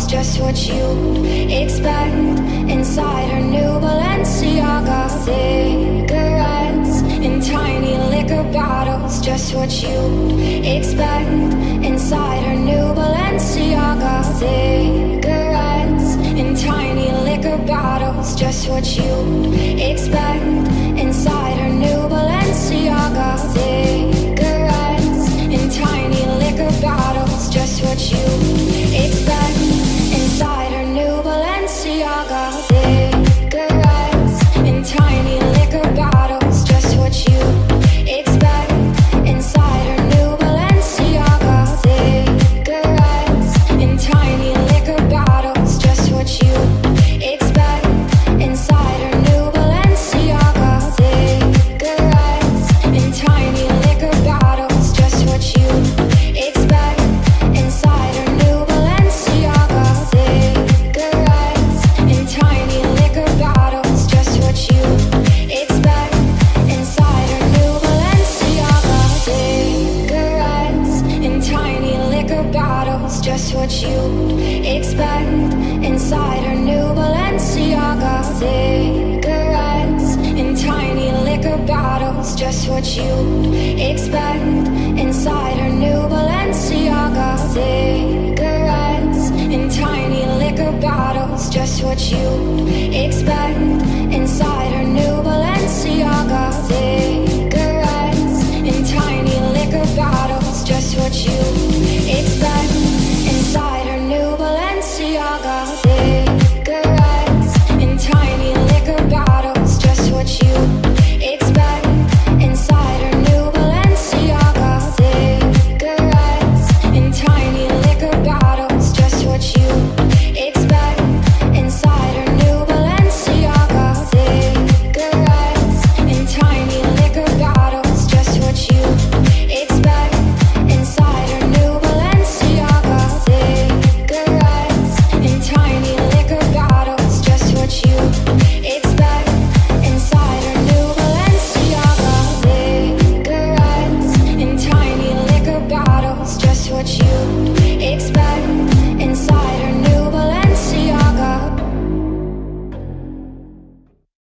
bottles, just what you'd expect. Inside her new Balenciaga cigarettes in tiny liquor bottles, just what you'd expect. Inside her new Balenciaga cigarettes in tiny liquor bottles, just what you'd what you expect. Inside her new Balenciaga cigarettes in tiny liquor bottles, just what you expect. Inside her new Balenciaga cigarettes in tiny liquor bottles, just what you expect. I got